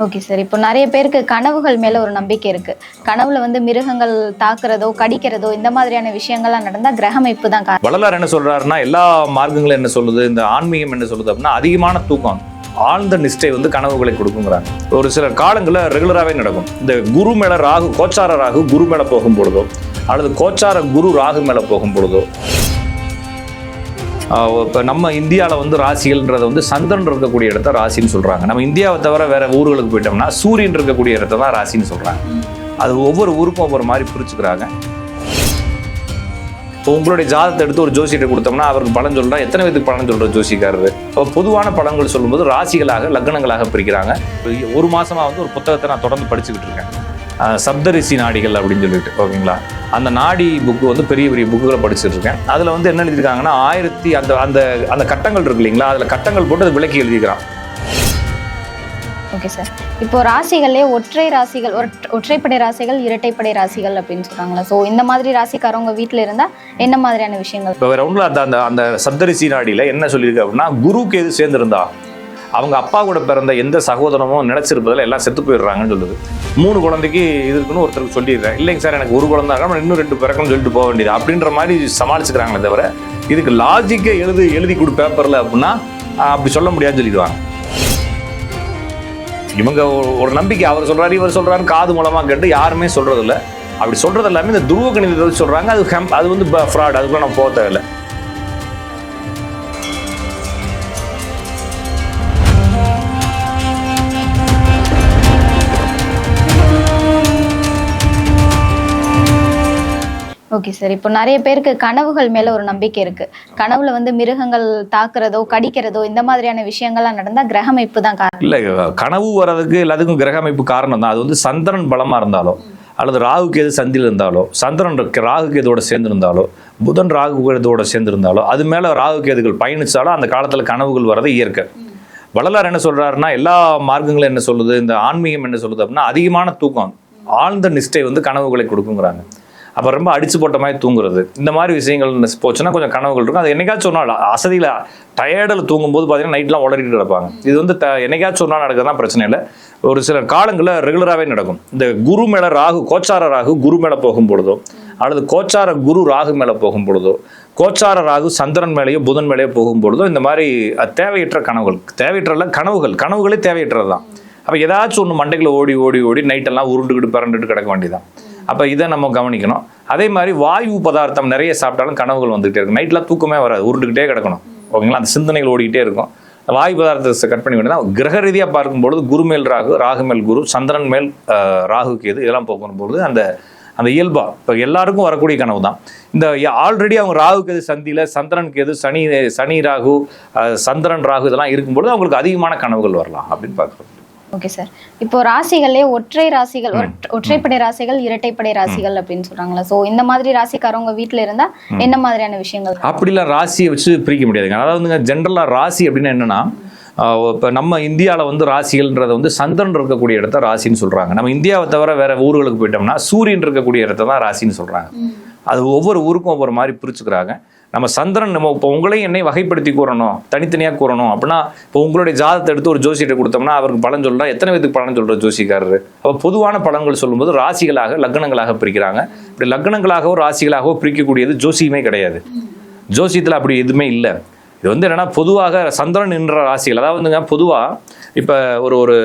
Okay sir இப்போ நிறைய பேருக்கு கனவுகள் மேலே ஒரு நம்பிக்கை இருக்குது கனவுல வந்து மிருகங்கள் தாக்குறதோ கடிக்கிறதோ இந்த மாதிரியான விஷயங்கள்லாம் கிரகம் கிரகமைப்பு தான் காரணம். வள்ளலார் என்ன சொல்கிறாருன்னா எல்லா மார்க்கங்களும் என்ன சொல்லுது இந்த ஆன்மீகம் என்ன சொல்லுது அப்படின்னா அதிகமான தூக்கம் ஆழ்ந்த நிஷ்டை வந்து கனவுகளை கொடுக்குங்கிறாங்க. ஒரு சில காலங்களில் ரெகுலராகவே நடக்கும். இந்த குரு மேலே ராகு கோச்சார ராகு குரு மேலே போகும் பொழுதோ அல்லது கோச்சார குரு ராகு மேலே போகும் பொழுதோ இப்போ நம்ம இந்தியாவில் வந்து ராசிகள்ன்றதை வந்து சந்திரன் இருக்கக்கூடிய இடத்த ராசின்னு சொல்கிறாங்க நம்ம இந்தியாவை தவிர வேற ஊர்களுக்கு போயிட்டோம்னா சூரியன் இருக்கக்கூடிய இடத்த தான் ராசின்னு சொல்கிறாங்க அது ஒவ்வொரு ஊருக்கும் ஒவ்வொரு மாதிரி பிரிச்சுக்கிறாங்க. இப்போ உங்களுடைய ஜாதத்தை எடுத்து ஒரு ஜோசியிட்ட கொடுத்தோம்னா அவருக்கு பலன் சொல்றா எத்தனை பேருக்கு பலன் சொல்ற ஜோசிக்காரரு இப்போ பொதுவான பலன்கள் சொல்லும்போது ராசிகளாக லக்னங்களாக பிரிக்கிறாங்க. ஒரு மாசமா வந்து ஒரு புத்தகத்தை நான் தொடர்ந்து படிச்சுக்கிட்டு இருக்கேன். சப்தரிசி நாடிகள் அப்படின்னு சொல்லிட்டு ஓகேங்களா? அந்த நாடி புக்கு வந்து பெரிய பெரிய புக்குகளை படிச்சுட்டு இருக்கேன் அதில் வந்து என்ன எழுதியிருக்காங்கன்னா ஆயிரத்தி அந்த அந்த அந்த கட்டங்கள் இருக்கு இல்லைங்களா? அதில் கட்டங்கள் போட்டு அதை விளக்கி எழுதிக்கிறான் ஓகே சார் இப்போ ராசிகள்லேயே ஒற்றை ராசிகள் ஒற்ற- ஒற்றைப்படை ராசிகள் இரட்டைப்படை ராசிகள் அப்படின்னு சொல்றாங்களா ஸோ இந்த மாதிரி ராசிக்காரவங்க வீட்டில் இருந்தா என்ன மாதிரியான விஷயங்கள்? இப்போ ஒன்றும் அந்த அந்த அந்த சப்தரிசி நாடியில் என்ன சொல்லியிருக்கு அப்படின்னா குருவுக்கு எது சேர்ந்திருந்தா. அவங்க அப்பா கூட பிறந்த எந்த சகோதரமும் நினைச்சிருப்பதில் எல்லாம் செத்து போயிடுறாங்கன்னு சொல்லுது. மூணு குழந்தைக்கு இது இருக்குன்னு ஒருத்தருக்கு சொல்லிடுறேன். இல்லைங்க சார் எனக்கு ஒரு குழந்தை இருக்கா இன்னும் ரெண்டு பிறக்கணும்னு சொல்லிட்டு போக வேண்டியது. அப்படின்ற மாதிரி சமாளிச்சுக்கிறாங்களே தவிர இதுக்கு லாஜிக்கை எழுதி எழுதி கொடு பேப்பரில் அப்படின்னா அப்படி சொல்ல முடியாதுன்னு சொல்லிடுவாங்க. இவங்க ஒரு- நம்பிக்கை. அவர் சொல்கிறாரு இவர் சொல்கிறாரு காது மூலமாக கேட்டு யாருமே சொல்கிறதில்ல அப்படி சொல்கிறது எல்லாமே இந்த துருவ கணிதத்தை சொல்கிறாங்க அது ஹெம் அது வந்து ஃப்ராட் அதுக்குள்ளே நம்ம போக தேவையில்ல. ஓகே சார் இப்போ நிறைய பேருக்கு கனவுகள் மேல ஒரு நம்பிக்கை இருக்கு. கனவுல வந்து மிருகங்கள் தாக்குறதோ கடிக்கிறதோ இந்த மாதிரியான விஷயங்கள்லாம் நடந்தா கிரகமைப்பு தான் காரணம். இல்லை கனவு வர்றதுக்கு எல்லாத்துக்கும் கிரக அமைப்பு காரணம் தான் அது வந்து சந்திரன் பலமா இருந்தாலோ அல்லது ராகு கேது சந்தியில் இருந்தாலோ சந்திரன் இருக்கு- ராகு கேதோட சேர்ந்துருந்தாலோ புதன் ராகு கேதோட சேர்ந்திருந்தாலோ அது மேலே ராகு கேதுகள் பயணித்தாலோ அந்த காலத்தில் கனவுகள் வர்றது இயற்கை. வள்ளலார் என்ன சொல்கிறாருன்னா எல்லா மார்க்கங்களும் என்ன சொல்லுது இந்த ஆன்மீகம் என்ன சொல்லுது அப்படின்னா அதிகமான தூக்கம் ஆழ்ந்த நிஷ்டை வந்து கனவுகளை கொடுக்குங்கிறாங்க. அப்போ ரொம்ப அடிச்சு போட்ட மாதிரி தூங்குறது. இந்த மாதிரி விஷயங்கள் போச்சுன்னா கொஞ்சம் கனவுகள் இருக்கும். அது என்னைக்காச்சும் ஒரு நாள் அசதியில் டயர்டில் தூங்கும்போது பார்த்தீங்கன்னா நைட்லாம் உளறிட்டு கிடப்பாங்க. இது வந்து த என்னைக்காச்சும் ஒரு நாள் நடக்கிறதுலாம் பிரச்சனை இல்லை. ஒரு சில காலங்களில் ரெகுலராகவே நடக்கும். இந்த குரு மேலே ராகு கோச்சார ராகு குரு மேலே போகும் பொழுதோ அல்லது கோச்சார குரு ராகு மேலே போகும் பொழுதோ கோச்சார ராகு சந்திரன் மேலேயோ புதன் மேலேயோ போகும் பொழுதோ இந்த மாதிரி தேவையற்ற கனவுகள். தேவையற்றல கனவுகள். கனவுகளே தேவையற்றது தான். அப்போ ஏதாச்சும் ஒன்று மண்டைகளை ஓடி ஓடி ஓடி நைட்டெல்லாம் உருண்டுக்கிட்டு பரண்டுட்டு கிடக்க வேண்டியதான் அப்போ இதை நம்ம கவனிக்கணும். அதே மாதிரி வாயு பதார்த்தம் நிறைய சாப்பிட்டாலும் கனவுகள் வந்துகிட்டே இருக்கும். நைட்லாம் தூக்கமே வராது. உருட்டுக்கிட்டே கிடக்கணும். ஓகேங்களா? அந்த சிந்தனைகள் ஓடிக்கிட்டே இருக்கும். அந்த வாயு பதார்த்தத்தை கட் பண்ணி வேண்டியதான் கிரக ரீதியாக பார்க்கும்பொழுது குரு மேல் ராகு ராகு மேல் குரு சந்திரன் மேல் ராகு கேது இதெல்லாம் போகும்பொழுது அந்த அந்த இயல்பா இப்போ எல்லாருக்கும் வரக்கூடிய கனவு தான். இந்த ஆல்ரெடி அவங்க ராகு கேது சந்தியில் சந்திரன் கேது சனி சனி ராகு சந்திரன் ராகு இதெல்லாம் இருக்கும்பொழுது அவங்களுக்கு அதிகமான கனவுகள் வரலாம் அப்படின்னு பார்க்குறோம். ஓகே சார் இப்போ ராசிகள்லேயே ஒற்றை ராசிகள் ஒற்ற- ஒற்றைப்படை ராசிகள் இரட்டைப்படை ராசிகள் அப்படின்னு சொல்றாங்களா ஸோ இந்த மாதிரி ராசிக்காரவங்க வீட்டில் இருந்தா என்ன மாதிரியான விஷயங்கள்? அப்படிலாம் ராசியை வச்சு பிரிக்க முடியாதுங்க. அதாவது வந்துங்க ஜென்ரலாக ராசி அப்படின்னு என்னன்னா இப்போ நம்ம இந்தியாவில் வந்து ராசிகள்ன்றதை வந்து சந்திரன் இருக்கக்கூடிய இடத்த ராசின்னு சொல்கிறாங்க நம்ம இந்தியாவை தவிர வேற ஊர்களுக்கு போயிட்டோம்னா சூரியன் இருக்கக்கூடிய இடத்த தான் ராசின்னு சொல்கிறாங்க அது ஒவ்வொரு ஊருக்கும் ஒவ்வொரு மாதிரி பிரிச்சுக்கிறாங்க. நம்ம சந்திரன் நம்ம இப்போ உங்களையும் என்னை வகைப்படுத்தி கூறணும் தனித்தனியாக கூறணும் அப்படின்னா இப்போ உங்களுடைய ஜாதத்தை எடுத்து ஒரு ஜோசியிட்ட கொடுத்தோம்னா அவருக்கு பலன் சொல்கிறா எத்தனை பேருக்கு பலன் சொல்கிற ஜோசிக்காரர் அப்போ பொதுவான பலன்கள் சொல்லும்போது ராசிகளாக லக்னங்களாக பிரிக்கிறாங்க. இப்படி லக்னங்களாகவோ ராசிகளாகவோ பிரிக்கக்கூடியது ஜோசியமே கிடையாது. ஜோசியத்தில் அப்படி எதுவுமே இல்லை. இது வந்து என்னென்னா பொதுவாக சந்திரன் என்ற ராசிகள் அதாவது வந்துங்க பொதுவாக இப்போ ஒரு ஒரு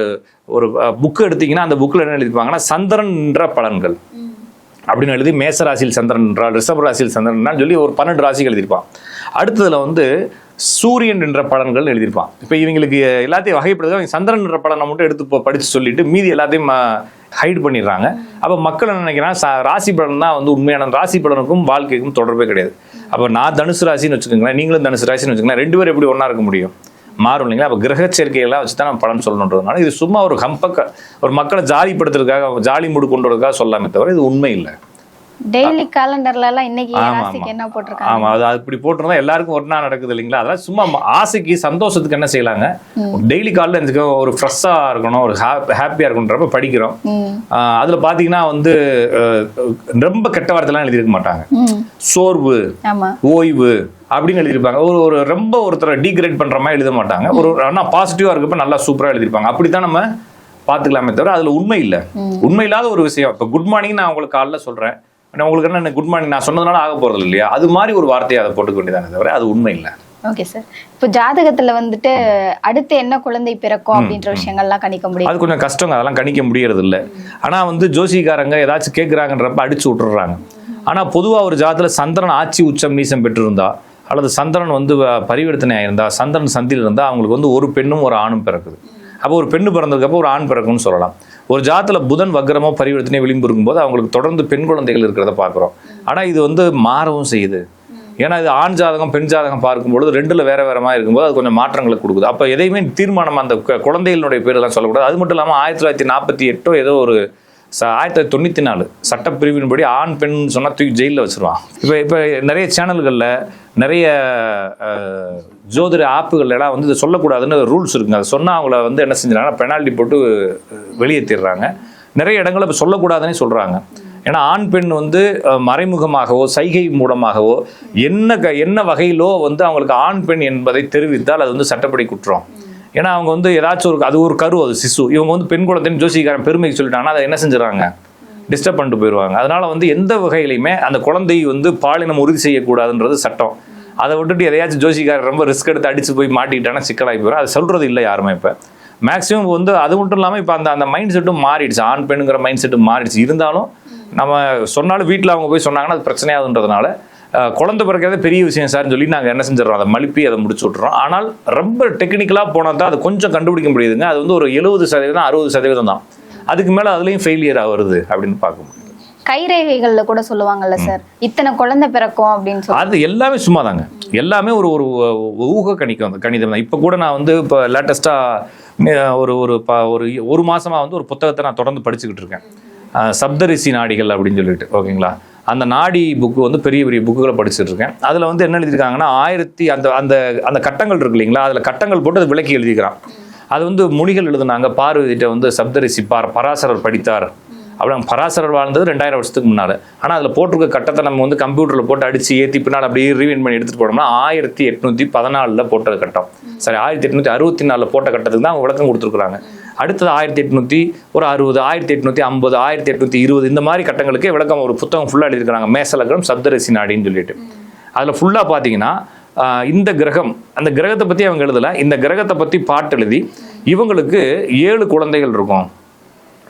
ஒரு புக்கு எடுத்தீங்கன்னா அந்த புக்கில் என்ன எழுதிப்பாங்கன்னா சந்திரன் என்ற பலன்கள். அப்படின்னு எழுதி மேச ராசியில் சந்திரன் என்றால் ரிஷப ராசியில் சந்திரன் என்றால் சொல்லி ஒரு பன்னெண்டு ராசிகள் எழுதியிருப்பான். அடுத்ததில் வந்து சூரியன் என்ற பலன்கள் எழுதியிருப்பான். இப்போ இவங்களுக்கு எல்லாத்தையும் வகைப்படுது அவங்க சந்திரன் என்ற பலனை மட்டும் எடுத்து இப்போ படித்து சொல்லிட்டு மீதி எல்லாத்தையும் ஹைட் பண்ணிடுறாங்க. அப்போ மக்கள் என்ன நினைக்கிறாங்க ராசி பலன் தான் வந்து உண்மையான ராசி பலனுக்கும் வாழ்க்கைக்கும் தொடர்பே கிடையாது. அப்போ நான் தனுசு ராசின்னு வச்சுக்கோங்களேன் நீங்களும் தனுசு ராசின்னு வச்சுக்கோங்களேன் ரெண்டு பேரும் எப்படி ஒன்றா இருக்க முடியும்? மாறும் இல்லைங்களா? அப்போ கிரக சேர்க்கையெல்லாம் வச்சு தான் நம்ம பலன் சொல்லணுன்றதுனால இது சும்மா ஒரு கம்பக்க ஒரு மக்களை ஜாலிப்படுத்துறதுக்காக ஜாலி மூடு கொண்டு வரதுக்காக சொல்லாமே தவிர இது உண்மை இல்லை. டெய்லி கேலண்டர்ல எல்லாம் இன்னைக்கு ராசிக்கு. என்ன போட்டிருக்காங்க? ஆமா அது அப்படி போட்டிருந்தா எல்லாருக்கும் ஒன்றா நடக்குது இல்லைங்களா? அதெல்லாம் சும்மா ஆசைக்கு சந்தோஷத்துக்கு என்ன செய்யலாங்க? டெய்லி காலைல இருந்துக்க ஒரு ஃப்ரெஷ்ஷா இருக்கணும் ஒரு ஹாப்பியா இருக்கணுன்றப்ப படிக்கிறோம். அதுல பாத்தீங்கன்னா வந்து ரொம்ப கெட்ட வார்த்தைலாம் எழுதியிருக்க மாட்டாங்க. சோர்வு ஓய்வு அப்படின்னு எழுதியிருப்பாங்க. ஒரு ஒரு ரொம்ப ஒருத்தரை டீக்ரேட் பண்ற மாதிரி எழுத மாட்டாங்க. ஒரு ஆனா பாசிட்டிவா இருக்கப்ப நல்லா சூப்பரா எழுதியிருப்பாங்க. அப்படித்தான் நம்ம பார்த்துக்கலாமே தவிர அதுல உண்மை இல்லை. உண்மை இல்லாத ஒரு விஷயம். இப்போ குட் மார்னிங் நான் உங்களுக்கு காலைல சொல்றேன். நான் உங்களுக்கு என்ன குட் மார்னிங் நான் சொன்னதுனால ஆக போறது இல்லையா? அது மாதிரி ஒரு வார்த்தையை அதை போட்டுக்க வேண்டியதானே தவிர அது உண்மை இல்லை. ஓகே சார் இப்போ ஜாதகத்துல வந்துட்டு அடுத்து என்ன குழந்தை பிறக்கும் அப்படின்ற விஷயங்கள்லாம் கணிக்க முடியும். அது கொஞ்சம் கஷ்டங்க. அதெல்லாம் கணிக்க முடியறது இல்ல. ஆனா வந்து ஜோசிகாரங்க ஏதாச்சும் கேட்குறாங்கன்றப்ப அடிச்சு விட்டுறாங்க. ஆனா பொதுவா ஒரு ஜாதத்துல சந்திரன் ஆட்சி உச்சம் நீசம் பெற்றிருந்தா அல்லது சந்திரன் வந்து பரிவர்த்தனை ஆயிருந்தா சந்திரன் சந்தியில் இருந்தா அவங்களுக்கு வந்து ஒரு பெண்ணும் ஒரு ஆணும் பிறக்குது. அப்போ ஒரு பெண்ணு பிறந்ததுக்கப்போ ஒரு ஆண் பிறக்கும்னு சொல்லலாம். ஒரு ஜாத்தில் புதன் வக்ரமோ பரிவர்த்தனை விளிம்பு இருக்கும்போது அவங்களுக்கு தொடர்ந்து பெண் குழந்தைகள் இருக்கிறத பார்க்குறோம். ஆனால் இது வந்து மாறவும் செய்யுது. ஏன்னா இது ஆண் ஜாதகம் பெண் ஜாதகம் பார்க்கும்பொழுது ரெண்டில் வேற வேற மாதிரி இருக்கும்போது அது கொஞ்சம் மாற்றங்களை கொடுக்குது. அப்போ எதையுமே தீர்மானம் அந்த குழந்தைகளுடைய பேரெல்லாம் சொல்லக்கூடாது. அது மட்டும் இல்லாமல் ஆயிரத்தி தொள்ளாயிரத்தி நாற்பத்தி எட்டோ ஏதோ ஒரு ச- ஆயிரத்தி தொள்ளாயிரத்தி தொண்ணூற்றி நாலு சட்டப்பிரிவின்படி ஆண் பெண் சொன்னால் தூக்கி ஜெயிலில் வச்சுருவான். இப்போ இப்போ நிறைய சேனல்களில் நிறைய ஜோதிட ஆப்புகள் எல்லாம் வந்து இதை சொல்லக்கூடாதுன்னு ரூல்ஸ் இருக்குங்க. அதை சொன்னால் அவங்கள வந்து என்ன செஞ்சுறாங்கன்னா பெனால்ட்டி போட்டு வெளியேற்றிடுறாங்க நிறைய இடங்களை இப்போ சொல்லக்கூடாதுன்னு சொல்கிறாங்க ஏன்னா ஆண் பெண் வந்து மறைமுகமாகவோ சைகை மூலமாகவோ என்ன க என்ன வகையிலோ வந்து அவங்களுக்கு ஆண் பெண் என்பதை தெரிவித்தால் அது வந்து சட்டப்படி குற்றம். ஏன்னா அவங்க வந்து ஏதாச்சும் ஒரு அது ஒரு கரு அது சிசு. இவங்க வந்து பெண் குழந்தைன்னு ஜோசிக்காரன் பெருமைக்கு சொல்லிட்டாங்கன்னா அதை என்ன செஞ்சிடறாங்க? டிஸ்டர்ப் பண்ணிட்டு போயிடுவாங்க. அதனால வந்து எந்த வகையிலையுமே அந்த குழந்தை வந்து பாலினம் உறுதி செய்யக்கூடாதுன்றது சட்டம். அதை விட்டுட்டு எதையாச்சும் ஜோசிக்காரர் ரொம்ப ரிஸ்க் எடுத்து அடிச்சு போய் மாட்டிக்கிட்டானா சிக்கலாகி போயிடும். அது சொல்றது இல்லை யாருமே இப்போ. மேக்ஸிமம் வந்து அது மட்டும் இல்லாமல் இப்போ அந்த அந்த மைண்ட் செட்டும் மாறிடுச்சு. ஆண் பெண்ணுங்கிற மைண்ட் செட்டும் மாறிடுச்சு. இருந்தாலும் நம்ம சொன்னாலும் வீட்டில் அவங்க போய் சொன்னாங்கன்னா அது பிரச்சனையாகுன்றதுனால குழந்தை பிறக்கிறதே பெரிய விஷயம் சார்னு சொல்லி நாங்கள் என்ன செஞ்சிடறோம்? அதை மழுப்பி அதை முடிச்சு விட்றோம் ஆனால் ரொம்ப டெக்னிக்கலாக போனால் தான் அது கொஞ்சம் கண்டுபிடிக்க முடியுதுங்க. அது வந்து ஒரு எழுபது சதவீதம் அறுபது சதவீதம் தான். அதுக்கு மேலே அதுலேயும் ஃபெயிலியர் வருது அப்படின்னு பார்க்க முடியும் கைரேகைகள்ல கூட சொல்லுவாங்கல்ல சார் இத்தனை குழந்தை பிறக்கும் அப்படின்னு சொல்லி அது எல்லாமே சும்மா தாங்க எல்லாமே ஒரு ஒரு ஊக கணிக்கம் அந்த கணிதம் தான். இப்போ கூட நான் வந்து இப்போ லேட்டஸ்ட்டாக ஒரு ஒரு ப ஒரு ஒரு மாசமா வந்து ஒரு புத்தகத்தை நான் தொடர்ந்து படிச்சுக்கிட்டு இருக்கேன். சப்தரிசி நாடிகள் அப்படின்னு சொல்லிட்டு ஓகேங்களா? அந்த நாடி புக்கு வந்து பெரிய பெரிய புக்குகளை படிச்சுட்டு இருக்கேன் அதில் வந்து என்ன எழுதியிருக்காங்கன்னா ஆயிரத்தி அந்த அந்த அந்த கட்டங்கள் இருக்கு இல்லைங்களா? அதில் கட்டங்கள் போட்டு அது விளக்கி எழுதிக்கிறான் அது வந்து முனிகள் எழுதுனாங்க. பார்வதிட்ட வந்து சப்தரிசி பார் பராசரர் படித்தார். அப்புறம் பராசரர் வாழ்ந்தது ரெண்டாயிரம் வருஷத்துக்கு முன்னாடி ஆனால் அதில் போட்டிருக்க கட்டத்தை நம்ம வந்து கம்ப்யூட்டரில் போட்டு அடித்து ஏற்றி பின்னால் அப்படியே ரீவின் பண்ணி எடுத்துகிட்டு போனோம்னா ஆயிரத்தி எட்நூற்றி பதினாலில் போட்ட கட்டம். சரி ஆயிரத்தி எட்நூற்றி அறுபத்தி நாலில் போட்ட கட்டத்துக்கு தான் அவங்க விளக்கம் கொடுத்துருக்குறாங்க. அடுத்தது ஆயிரத்தி எட்நூற்றி ஒரு அறுபது ஆயிரத்தி எட்நூற்றி ஐம்பது ஆயிரத்தி எட்நூற்றி இருபது இந்த மாதிரி கட்டங்களுக்கு விளக்கம் ஒரு புத்தகம் ஃபுல்லாக எழுதியிருக்கிறாங்க. மேசலகரம் சப்தரசி நாடின்னு சொல்லிட்டு. அதில் ஃபுல்லாக பார்த்தீங்கன்னா இந்த கிரகம் அந்த கிரகத்தை பற்றி அவங்க எழுதலை. இந்த கிரகத்தை பற்றி பாட்டு எழுதி இவங்களுக்கு ஏழு குழந்தைகள் இருக்கும்.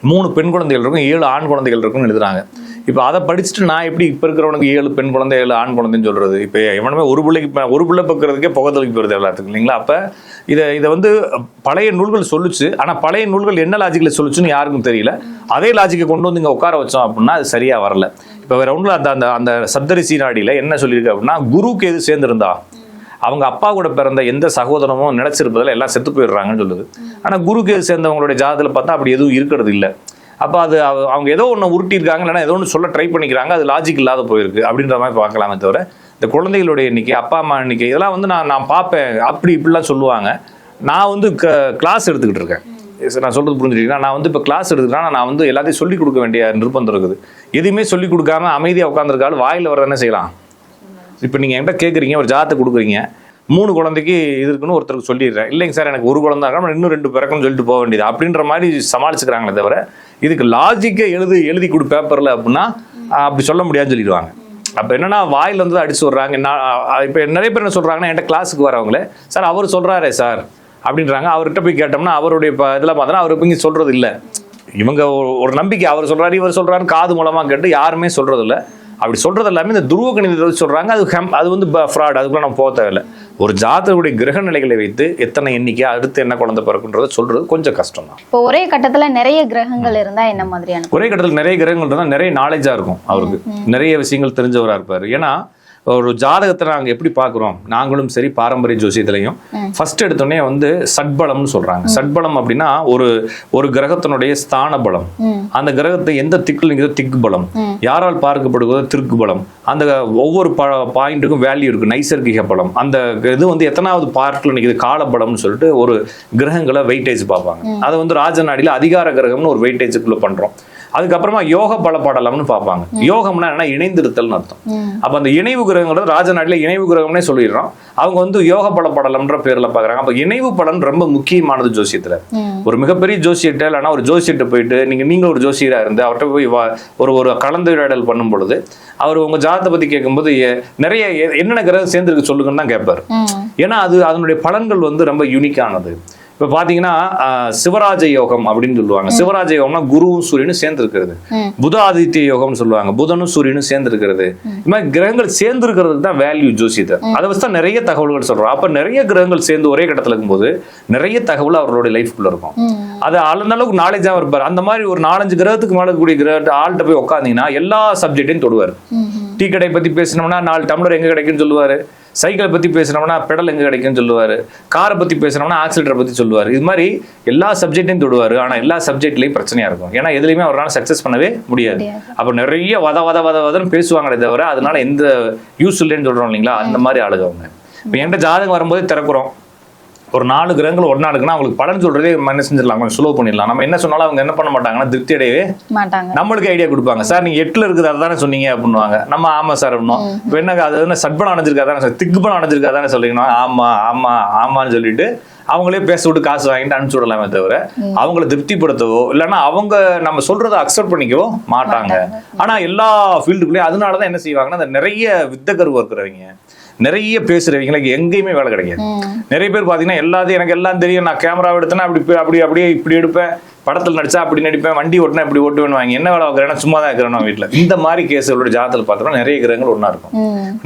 மூணு பெண் குழந்தைகள் இருக்கும் ஏழு ஆண் குழந்தைகள் இருக்கும்னு எழுதுறாங்க. இப்போ அதை படிச்சுட்டு நான் எப்படி இப்போ இருக்கிறவனுக்கு ஏழு பெண் குழந்தை ஏழு ஆண் குழந்தைன்னு சொல்கிறது இப்போ எவனுமே ஒரு பிள்ளைக்கு இப்போ ஒரு பிள்ளை பக்கிறதுக்கே புகத்தலுக்கு போயிருது எல்லாத்துக்கும் இல்லைங்களா? அப்போ இதை இதை வந்து பழைய நூல்கள் சொல்லுச்சு. ஆனால் பழைய நூல்கள் என்ன லாஜிக்கில் சொல்லுச்சுன்னு யாருக்கும் தெரியல. அதே லாஜிக்கை கொண்டு வந்து இங்கே உட்கார வச்சோம் அப்படின்னா அது சரியாக வரல. இப்போ வேற ஒன்றும் அந்த அந்த அந்த சப்தரிசி நாடியில் என்ன சொல்லியிருக்கு அப்படின்னா குருவுக்கு எது சேர்ந்திருந்தா? அவங்க அப்பா கூட பிறந்த எந்த சகோதரமும் நினைச்சிருப்பதில் எல்லாம் செத்து போயிடுறாங்கன்னு சொல்லுது. ஆனால் குருக்கு சேர்ந்தவங்களுடைய ஜாதத்தில் பார்த்தா அப்படி எதுவும் இருக்கிறது இல்லை. அப்போ அது அவ- அவங்க ஏதோ ஒன்று உருட்டியிருக்காங்க இல்லைன்னா ஏதோ ஒன்று சொல்ல ட்ரை பண்ணிக்கிறாங்க அது லாஜிக் இல்லாத போயிருக்கு அப்படின்ற மாதிரி பார்க்கலாமே தவிர இந்த குழந்தைகளுடைய எண்ணிக்கை அப்பா அம்மா எண்ணிக்கை இதெல்லாம் வந்து நான் நான் பார்ப்பேன் அப்படி இப்படிலாம் சொல்லுவாங்க. நான் வந்து க கிளாஸ் எடுத்துக்கிட்டு இருக்கேன். நான் சொல்கிறது புரிஞ்சுட்டீங்கன்னா நான் வந்து இப்போ கிளாஸ் எடுத்துக்கிறேன் நான் வந்து எல்லாத்தையும் சொல்லிக் கொடுக்க வேண்டிய நிர்பந்தம் இருக்குது. எதுவுமே சொல்லிக் கொடுக்காம அமைதியாக உட்காந்துருக்காலும் வாயில் வர என்ன செய்யலாம்? இப்போ நீங்கள் என்கிட்ட கேட்குறீங்க ஒரு ஜாத்தை கொடுக்குறீங்க. மூணு குழந்தைக்கு இது இருக்குன்னு ஒருத்தருக்கு சொல்லிடுறேன். இல்லைங்க சார் எனக்கு ஒரு குழந்தை இருக்கா இன்னும் ரெண்டு பிறக்கும்னு சொல்லிட்டு போக வேண்டியது. அப்படின்ற மாதிரி சமாளிச்சுக்கிறாங்களே தவிர இதுக்கு லாஜிக்கை எழுதி எழுதி கொடு பேப்பரில் அப்படின்னா அப்படி சொல்ல முடியாதுன்னு சொல்லிடுவாங்க. அப்போ என்னன்னா வாயில் வந்து அடிச்சு விட்றாங்க. நான் இப்போ நிறைய பேர் என்ன சொல்கிறாங்கன்னா என்கிட்ட கிளாஸுக்கு வரவங்களே சார் அவர் சொல்கிறாரே சார் அப்படின்றாங்க. அவர்கிட்ட போய் கேட்டோம்னா அவருடைய இப்போ இதெல்லாம் பார்த்தோன்னா அவர் இப்போ இங்கே சொல்கிறது இல்லை. இவங்க ஒரு- நம்பிக்கை. அவர் சொல்கிறாரு இவர் சொல்கிறாருன்னு காது மூலமாக கேட்டு யாருமே சொல்கிறது இல்லை அப்படி சொல்கிறது எல்லாமே இந்த துருவ கணிதத்தை வச்சு அது ஹெம் அது வந்து ஃப்ராட் அதுக்குள்ளே நம்ம போக தேவையில்லை. ஒரு ஜாதகருடைய கிரக நிலைகளை வைத்து எத்தனை எண்ணிக்கை அடுத்து என்ன குழந்தை பிறக்குன்றதை சொல்றது கொஞ்சம் கஷ்டம் தான் இப்போ ஒரே கட்டத்துல நிறைய கிரகங்கள் இருந்தா என்ன மாதிரியான ஒரே கட்டத்தில் நிறைய கிரகங்கள் இருந்தால் நிறைய நாலேஜா இருக்கும் அவருக்கு. நிறைய விஷயங்கள் தெரிஞ்சவரா இருப்பார். ஏன்னா ஒரு ஜாதகத்தை நாங்கள் எப்படி பார்க்குறோம்? நாங்களும் சரி பாரம்பரிய ஜோசியத்திலையும். ஃபர்ஸ்ட் எடுத்தோடனே வந்து சட்பலம்னு சொல்றாங்க. சட்பலம் அப்படின்னா ஒரு ஒரு கிரகத்தினுடைய ஸ்தான பலம். அந்த கிரகத்தை எந்த திக்கில் நிற்கிறதோ திக்கு பலம் யாரால் பார்க்கப்படுகிறதோ திருக்கு பலம் அந்த ஒவ்வொரு ப பாயிண்ட்டுக்கும் வேல்யூ இருக்கு. நைசர்கிக பலம். அந்த இது வந்து எத்தனாவது பார்ட்டில் நிற்குது கால பலம்னு சொல்லிட்டு ஒரு கிரகங்களை வெயிட்டேஜ் பார்ப்பாங்க. அதை வந்து ராஜநாடியில் அதிகார கிரகம்னு ஒரு வெயிட்டேஜுக்குள்ள பண்றோம். அதுக்கப்புறமா யோக பலப்படலம்னு பார்ப்பாங்க. யோகம்னா என்ன இணைந்திருத்தல்னு அர்த்தம். அப்ப அந்த இணைவு கிரகங்கிறது ராஜநாட்டில் இணைவு கிரகம்னே சொல்லிடுறோம். அவங்க வந்து யோக பலப்படலம்ன்ற பேர்ல பாக்குறாங்க அப்ப இணைவு பலன் ரொம்ப முக்கியமானது ஜோசியத்துல. ஒரு மிகப்பெரிய ஜோசியர்கிட்ட இல்லைன்னா ஒரு ஜோசியர்கிட்ட போயிட்டு நீங்க நீங்க ஒரு ஜோசியரா இருந்து அவர்கிட்ட போய் வா- ஒரு ஒரு கலந்துரையாடல் பண்ணும் பொழுது அவர் உங்க ஜாதகத்தை பத்தி கேட்கும்போது நிறைய என்னென்ன கிரகம் சேர்ந்துருக்கு சொல்லுங்கன்னு தான் கேட்பாரு. ஏன்னா அது அதனுடைய பலன்கள் வந்து ரொம்ப யூனிக்கானது இப்போ பார்த்தீங்கன்னா ஆஹ், சிவராஜ யோகம் அப்படின்னு சொல்லுவாங்க. சிவராஜ யோகம்னா குருவும் சூரியனும் சேர்ந்து இருக்கிறது. புத ஆதித்ய யோகம்னு சொல்லுவாங்க. புதனும் சூரியனும் சேர்ந்து இருக்கிறது இது மாதிரி கிரகங்கள் சேர்ந்து இருக்கிறதுக்கு தான் வேல்யூ ஜோசியத்தை. அதை வச்சு தான் நிறைய தகவல்கள் சொல்றோம். அப்ப நிறைய கிரகங்கள் சேர்ந்து ஒரே கட்டத்துல இருக்கும்போது நிறைய தகவல் அவர்களுடைய லைஃப்குள்ள இருக்கும். அது அந்த அளவுக்கு நாலேஜாக இருப்பார். அந்த மாதிரி ஒரு நாலஞ்சு கிரகத்துக்கு மேலே இருக்கக்கூடிய கிரக ஆள்கிட்ட போய் உட்காந்தீங்கன்னா எல்லா சப்ஜெக்டையும் தொடுவார். டீ கடை பத்தி பேசினோம்னா நாலு டம்ளர் எங்க கிடைக்கும்னு சொல்லுவாரு. சைக்கிளை பத்தி பேசினோம்னா பெடல் எங்க கிடைக்கும்னு சொல்லுவாரு. காரை பத்தி பேசினோம்னா ஆக்சிலேட்டரை பத்தி சொல்லுவாரு. இது மாதிரி எல்லா சப்ஜெக்டையும் தொடுவாரு. ஆனா எல்லா சப்ஜெக்ட்லயும் பிரச்சனையா இருக்கும். ஏன்னா எதுலையுமே அவரால் சக்சஸ் பண்ணவே முடியாது. அப்ப நிறைய வத வத வத வதன்னு பேசுவாங்களே தவிர அதனால எந்த யூஸ் இல்லைன்னு சொல்றோம் இல்லைங்களா? அந்த மாதிரி ஆளுங்க அவங்க. இப்போ என்கிட்ட ஜாதகம் வரும்போதே திறக்கிறோம். ஒரு நாலு கிரகங்கள் ஒன்றா இருக்குன்னா அவங்களுக்கு பலன் சொல்றதே என்ன செஞ்சிடலாம். கொஞ்சம் ஸ்லோ பண்ணிடலாம். நம்ம என்ன சொன்னாலும் அவங்க என்ன பண்ண மாட்டாங்கன்னா திருப்தி அடையவே மாட்டாங்க. நம்மளுக்கு ஐடியா கொடுப்பாங்க. சார் நீங்க எட்டுல இருக்குது அதுதானே சொன்னீங்க அப்படின்னுவாங்க. நம்ம ஆமா சார் அப்படின்னோம். இப்போ என்ன அது என்ன சட்பலம் அடைஞ்சிருக்கா தானே சார்? திக்குபலம் அடைஞ்சிருக்கா தானே சொல்லிக்கணும் ஆமா ஆமா ஆமான்னு சொல்லிட்டு அவங்களே பேச விட்டு காசு வாங்கிட்டு அனுப்பிச்சு விடலாமே தவிர அவங்கள திருப்திப்படுத்தவோ இல்லைன்னா அவங்க நம்ம சொல்றதை அக்செப்ட் பண்ணிக்கவோ மாட்டாங்க. ஆனா எல்லா ஃபீல்டுக்குள்ளேயும் அதனாலதான் என்ன செய்வாங்கன்னா நிறைய வித்தகர்வம் இருக்கிறவங்க. நிறைய பேசுறவங்களுக்கு எங்கேயுமே வேலை கிடைக்காது. நிறைய பேர் பாத்தீங்கன்னா எல்லாத்தையும் எனக்கு எல்லாம் தெரியும். நான் கேமரா எடுத்தேன்னா அப்படி அப்படி அப்படியே இப்படி எடுப்பேன். படத்துல நடிச்சா அப்படி நடிப்பேன். வண்டி ஓட்டினா இப்படி ஓட்டுவேன் வாங்க என்ன வேலை வைக்கிறேன்னா சும்மா தான் இருக்கிறேன் வீட்டில் இந்த மாதிரி கேஸுகளோட ஜாதகத்தில் பார்த்தோம்னா நிறைய கிரகங்கள் ஒன்றா இருக்கும்.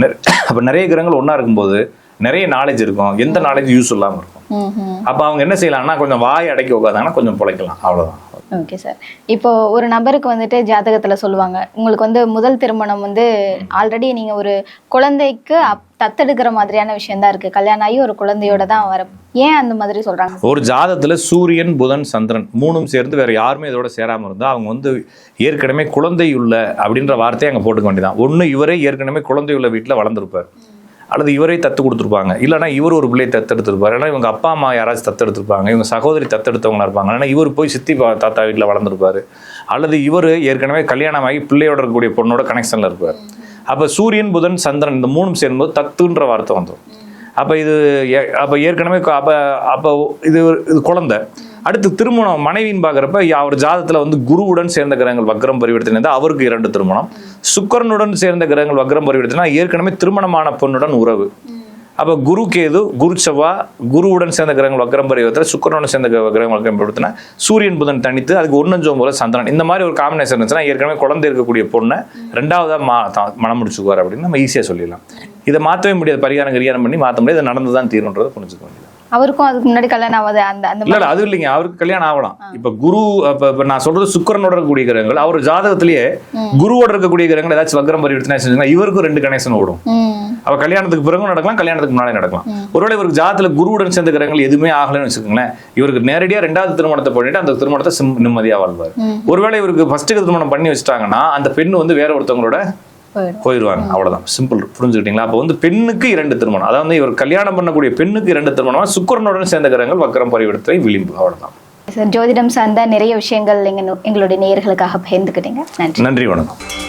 அப்ப நிறைய கிரகங்கள் ஒன்றா இருக்கும்போது நிறைய நாலேஜ் இருக்கும். எந்த நாலேஜ் யூஸ் இல்லாமல் இருக்கும். அப்போ அவங்க என்ன செய்யலாம்னா கொஞ்சம் வாய் அடக்கி உட்காந்தாங்கன்னா கொஞ்சம் பிழைக்கலாம். அவ்வளவுதான். Okay sir. இப்போ ஒரு நபருக்கு வந்துட்டு ஜாதகத்துல சொல்லுவாங்க உங்களுக்கு வந்து முதல் திருமணம் வந்து ஆல்ரெடி நீங்க ஒரு குழந்தைக்கு அப்- தத்தெடுக்கிற மாதிரியான விஷயம் தான் இருக்கு. கல்யாணம் ஆகி ஒரு குழந்தையோட தான் வர ஏன் அந்த மாதிரி சொல்றாங்க? ஒரு ஜாதத்துல சூரியன் புதன் சந்திரன் மூணும் சேர்ந்து வேற யாருமே இதோட சேராம இருந்தா அவங்க வந்து ஏற்கனவே குழந்தை உள்ள அப்படின்ற வார்த்தையை அங்கே போட்டுக்க வேண்டியதான் ஒன்று இவரே ஏற்கனவே குழந்தையுள்ள வீட்டில் வளர்ந்துருப்பார். அல்லது இவரே தத்து கொடுத்துருப்பாங்க. இல்லைன்னா இவர் ஒரு பிள்ளையை தத்தெடுத்திருப்பார். ஏன்னா இவங்க அப்பா அம்மா யாராச்சும் தத்தெடுத்திருப்பாங்க. இவங்க சகோதரி தத்தெடுத்தவங்களா இருப்பாங்க. ஏன்னா இவர் போய் சித்தி பா- தாத்தா வீட்டில் வளர்ந்துருப்பாரு. அல்லது இவர் ஏற்கனவே கல்யாணம் ஆகி பிள்ளையோட இருக்கக்கூடிய பொண்ணோட கனெக்ஷனில் இருப்பார். அப்போ சூரியன் புதன் சந்திரன் இந்த மூணும் சேரும்போது தத்துன்ற வார்த்தை வந்துடும் அப்போ இது அப்போ ஏற்கனவே அப்போ அப்போ இது இது குழந்தை. அடுத்து திருமணம் மனைவின்னு பார்க்குறப்ப அவர் ஜாதத்தில் வந்து குருவுடன் சேர்ந்த கிரகங்கள் வக்ரம் பரிவர்த்தனை இருந்தால் அவருக்கு இரண்டு திருமணம். சுக்கரனுடன் சேர்ந்த கிரகங்கள் வக்ரம் பரிவர்த்தனை ஏற்கனவே திருமணமான பொண்ணுடன் உறவு. அப்ப குரு கேது குரு செவ்வா குருவுடன் சேர்ந்த கிரகங்கள் வக்ரம் பரிவர்த்தனை சுக்கரனுடன் சேர்ந்த கிர- கிரகங்கள் வக்ரம் பரிவர்த்தனை சூரியன் புதன் தனித்து அதுக்கு ஒன்னஞ்சோம் போல சந்திரன். இந்த மாதிரி ஒரு காம்பினேஷன் இருந்துச்சுன்னா ஏற்கனவே குழந்தை இருக்கக்கூடிய பொண்ணை ரெண்டாவதா மா மனம் முடிச்சுக்குவார் அப்படின்னு நம்ம ஈஸியா சொல்லிடலாம். இதை மாற்றவே முடியாது பரிகாரம் கரிகாரம் பண்ணி மாற்ற முடியாது இது நடந்து தான் தீருன்றதை புரிஞ்சுக்க வேண்டியது. அவருக்கும் அதுக்கு முன்னாடி கல்யாணம் ஆகாது அந்த அந்த இல்ல அது இல்லைங்க. அவருக்கு கல்யாணம் ஆகலாம். இப்ப குரு அப்ப இப்ப நான் சொல்றது சுக்கரனோட இருக்கக்கூடிய கிரகங்கள். அவர் ஜாதகத்திலேயே குருவோட இருக்கக்கூடிய கிரகங்கள் ஏதாச்சும் வக்ரம் பரிவர்த்தனை செஞ்சுன்னா இவருக்கும் ரெண்டு கனெக்ஷன் ஓடும். அவ கல்யாணத்துக்கு பிறகும் நடக்கலாம் கல்யாணத்துக்கு முன்னாடி நடக்கலாம். ஒருவேளை இவருக்கு ஜாதத்துல குருவுடன் சேர்ந்த கிரகங்கள் எதுவுமே ஆகலைன்னு வச்சுக்கோங்களேன் இவருக்கு நேரடியா ரெண்டாவது திருமணத்தை பண்ணிட்டு அந்த திருமணத்தை சிம் நிம்மதியா வாழ்வார். ஒருவேளை இவருக்கு ஃபர்ஸ்ட் திருமணம் பண்ணி வச்சுட்டாங்கன்னா அந்த பெண் வந்து வேற ஒருத்தவங்களோட போயிடுவாங்க அவ்வளவுதான். சிம்பிள் புரிஞ்சுக்கிட்டீங்களா? அப்போ வந்து பெண்ணுக்கு இரண்டு திருமணம். அதாவது இவர் கல்யாணம் பண்ணக்கூடிய பெண்ணுக்கு இரண்டு திருமணம் சுக்கரனுடன் சேர்ந்த கிரகங்கள் வக்கரம் பரிவர்த்தனை விளிம்பு. அவ்வளவுதான். சார் ஜோதிடம் சார்ந்த நிறைய விஷயங்கள் எங்க எங்களுடைய நேயர்களுக்காக பகிர்ந்துக்கிட்டீங்க. நன்றி. நன்றி வணக்கம்.